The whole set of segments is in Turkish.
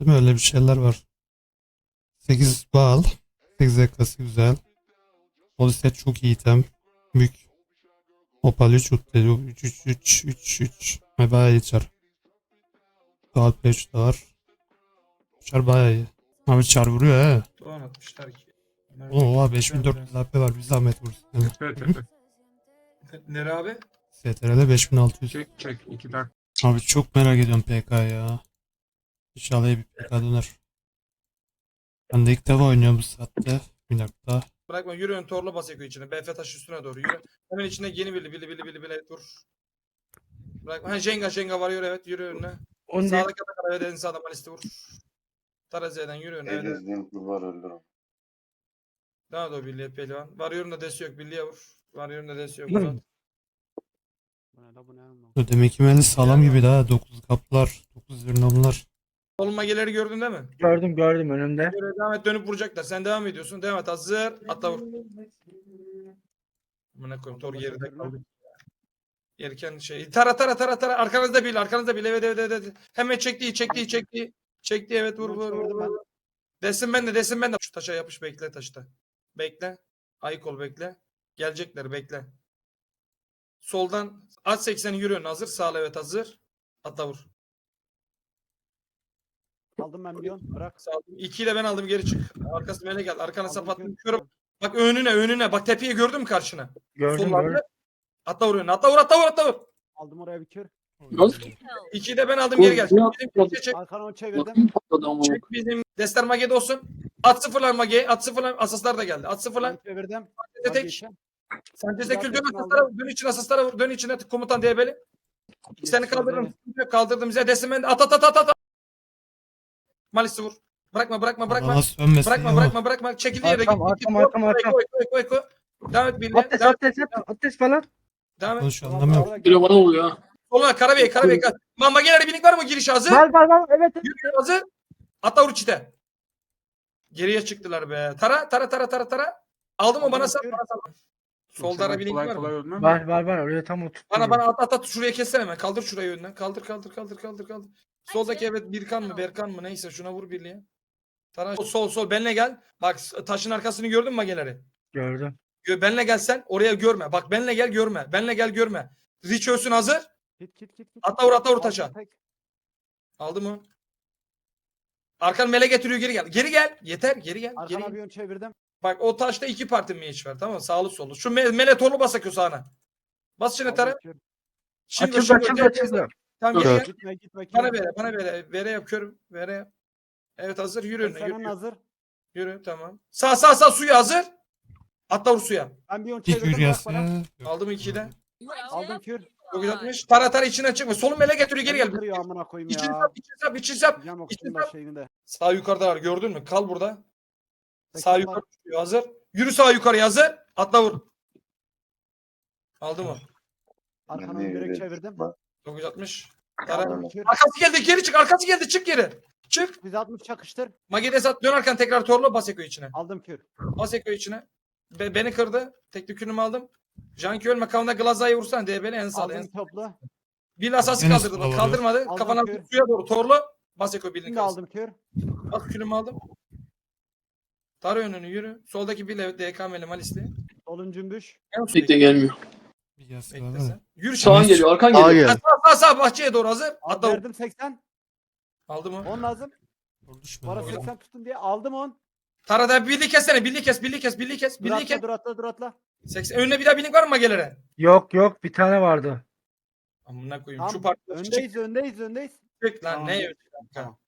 Değil mi? Öyle bir şeyler var. 8 bal. 8 ekası güzel. Poliset çok iyi item. Büyük. Opal 3 utteli. 3 3 3 3 3. Ve bayağı iyi çar. Doğal P3 de var. Çar bayağı iyi. Abi çar vuruyor he. Doğan atmışlar ki. Oo 5400 AP var. Bir zahmet vursun. Yani. Evet evet. Nere abi? STR'de 5600. Çek çek. iki dakika. Abi çok merak ediyorum PK ya. İnşallah iyi bir PK döner. Ben de ilk defa oynuyorum bu saatte. Bir dakika. Bırakma yürü ön torlu bas Eko içine. BF taşı üstüne doğru yürü. Hemen içinde yeni bili bili bili bili bili dur. Bırakma. Ha Jenga Jenga var yürü evet yürü önüne. O ne? Sağdaki adam evet en sağda malisti vur. Taraziye'den yürü önüne. Evet. Elizliğin var öldürüm. Daha da o birliğe pehlivan. Varıyorum da desi yok birliğe vur. Varıyorum da desi yok. Demek ki sağlam gibi daha. 9 kaplar. 9 zirnomlar. Solun mageleri gördün değil mi? Gördüm gördüm önümde. Böyle devam et dönüp vuracaklar. Sen devam ediyorsun. Devam et hazır. Atla vur. Amına koyayım tor geride kaldı. Yerken şey. Tara tara tara tara. Arkanızda bil. Arkanızda bil. Evet evet evet. Hemen çekti çekti çekti. Çekti evet vur vur vur. vur. Desin ben de desin ben de. Şu taşa yapış bekle taşta. Bekle. Ayık ol bekle. Gelecekler bekle. Soldan at 80 yürü ön hazır. Sağ evet hazır. Atla vur. Aldım ben milyon. Bırak. Sağ İkiyi de ben aldım geri çık. Arkası bana gel. Arkana Aldım. Körüm. Bak önüne önüne. Bak tepeyi gördün mü karşına? Gördüm Sollarda. gördüm. Atla vur önüne. Atla vur atla vur atla vur. Aldım oraya bir kür. İkiyi de ben aldım geri gel. Çek, çek, Arkana onu çevirdim. Çek bizim Dester Mage'de olsun. At sıfırlar Mage'ye. At sıfırlar. Asaslar da geldi. At sıfırlar. Ben çevirdim. Tek. Vazgeçtim. Sen Bir Cezekül dön asaslara vur. Dön içine asaslara vur. Dön içine komutan DB'li. Seni yok, Kaldırdım bize. Desin ben de. At at at at at. Malisi vur. Bırakma bırakma bırakma. Sönmesin Bırakma ama. bırakma bırakma. Çekildi yere. Arkam, git, arkam, git, arkam, koy, arkam. Koy koy koy koy. Devam et birliğe. Ateş Devam et. ateş ateş falan. Devam et. Konuş anlamıyorum. Biri bana vuruyor. Soluna Karabey Karabey. Lan Mage'lere binik var mı girişi hazır? Var var var evet. Yürü hazır. Atla vur çite. Geriye çıktılar be. Tara tara tara tara tara. Aldım o bana atıyorum. Bana sal. Solda ara binik var mı? Var var var oraya tam oturttum. Bana bana at at at şuraya kessene hemen. Kaldır şurayı önden. Kaldır kaldır kaldır kaldır kaldır. Soldaki evet Birkan mı Berkan mı neyse şuna vur birliğe. Tara sol sol benle gel. Bak taşın arkasını gördün mü mageleri? Gördüm. Gö- Benle gelsen oraya görme. Bak benle gel görme. Benle gel görme. Rich ölsün hazır. Git git git. git. Atla vur atla vur Aldım taşa. Aldı mı? Arkan mele getiriyor geri gel. Geri gel. Yeter geri gel. Geri Arkana bir yön çevirdim. Bak o taşta iki parti meç var tamam mı? Sağlı sollu. Şu me mele torlu bas akıyor sağına. Bas şimdi kür. Şimdi Açıldı şimdi açıldı açıldı. Tamam gel. Gitme gitme. kür. Bana vere bana vere. Vere yapıyorum. Vere yap. Evet hazır yürü önüne. Senin Yürü, hazır. yürü tamam. Sağ sağ sağ suya hazır. Atla vur suya. Ben bir İlk çevirdim. Bırak bana. Aldım iki de. Aldım kür. 960. Tara tara içine çıkma. Solun mele getiriyor geri gel. Kırıyor amına koyayım ya. sap, içini sap, içini sap. Da sap. şeyini de. Sağ yukarıda var gördün mü? Kal burada. Peki, Sağ yukarı çıkıyor hazır. Yürü sağ yukarı hazır. Atla vur. Aldı mı? Bir direkt çevirdim. 960. Tara. Aldım kür. Arkası geldi geri çık arkası geldi çık geri. Çık. 160 çakıştır. Magede sat dön arkan tekrar torlu bas Eko içine. Aldım kür. Bas Eko içine. Be- beni kırdı. Tek yükünümü aldım. Janki ölme kafana Glaza'yı vursan DB'li en sağda. En Aldım toplu. Bir asası Yine kaldırdı. Bak, kaldırmadı. Aldım Kafana kür. suya doğru torlu. Bas Eko birinin Şimdi kafasına. aldım kür. Bas külümü aldım. Tara önünü yürü. Soldaki bir lev DKM'li Malisli. Solun cümbüş. En Tek de soldaki. gelmiyor. Bir gelsin abi. sen. Yürü Sağan şimdi. geliyor, arkan Sağa geliyor. gel. Sağ sağ sağ bahçeye doğru hazır. Atla verdim 80. Aldı mı? 10 lazım. Düşme. Para Aldım. 80 tutun diye aldım 10. Tara da birliği kessene. Birliği kes. Birliği kes. Birliği kes. Dur Birliği atla kes. dur atla dur atla. 80. Önüne bir daha birlik var mı magelere? Yok yok bir tane vardı. Amına koyayım. Şu Tamam. parti çık Öndeyiz öndeyiz öndeyiz. çık lan. Tamam. Ne? Tamam.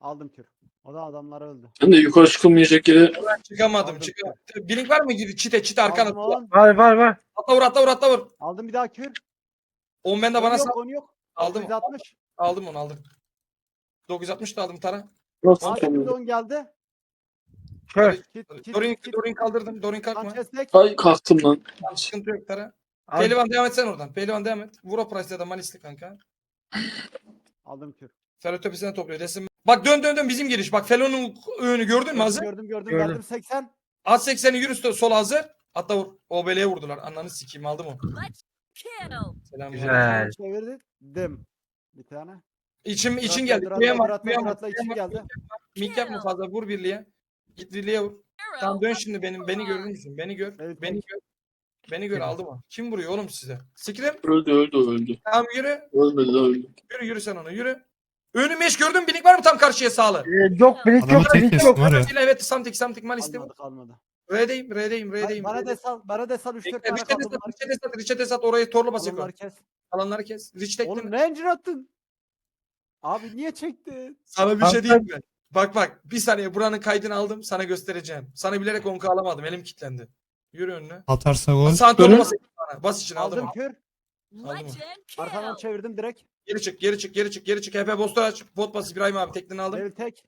Aldım kür. O da adamlar öldü. Ben de yukarı çıkılmayacak yere Ben çıkamadım. Aldım. Çıkamadım. Var mı? Gidi çite çite arkana. Aldım 10. Var var var. Atla vur atla vur atla vur. Aldım bir daha kür. 10 ben de On bana yok, sal. on yok. Aldım. 960. Aldım onu aldım. 960 da aldım Tara. nasıl Aa, şimdi 10 geldi. Kör. Dorin. Dorin kaldırdım. Dorin kalkma. Sanchez tek. Ay kalktım lan. Sıkıntı yok Tara. Al. Pehlivan devam et sen oradan. Pehlivan devam et. Vur o Price'da da Malisli kanka. Aldım kür. Ferro tepesine topluyor. Desin. Bak dön dön dön bizim giriş. Bak Felon'un önünü gördün mü hazır? Gördüm gördüm Gördüm. verdim 80. At 80'i yürü üstü, sol hazır. Hatta vur. O beleğe vurdular. Ananı sikeyim aldım o. Kill. Selam. Güzel. Çevirdim. Bir tane. İçim için geldi. Var. Murat'la, Kuyen var. İçim var. geldi. Mik yapma fazla. Vur birliğe. Git birliğe vur. Tamam dön şimdi benim. Beni görür müsün? Beni gör. Evet, Beni gör. Beni gör aldı mı? Kim vuruyor oğlum size? Sikrim. öldü öldü öldü. Tamam yürü. Ölmedi de öldü. Yürü yürü sen onu yürü. Önüm eş gördün? Binik var mı tam karşıya sağlı? Ee, yok bilik Adamı yok tek bilik yok. var ya. Evet samtik samtik mal istem. Kalmadı kalmadı. R'deyim R'deyim R'deyim. Bana da sal, bana da sal 3-4 Bekle, tane Rich'e de sat, Rich'e de sat, Rich'e de sat orayı torlu basıyor. Adamları kes. Alanları kes. Rich Oğlum ne encir attın? Abi niye çektin? Sana bir şey diyeyim mi? Bak bak bir saniye buranın kaydını aldım sana göstereceğim. Sana bilerek onka alamadım elim kilitlendi. Yürü önüne. Atarsa gol. Sağ torlu bas. Bas için aldım. Aldım kür. Aldım? Arkadan çevirdim direkt. Geri çık geri çık geri çık geri çık. HP boster aç. Pot bas İbrahim abi teklini aldım. Devil tek.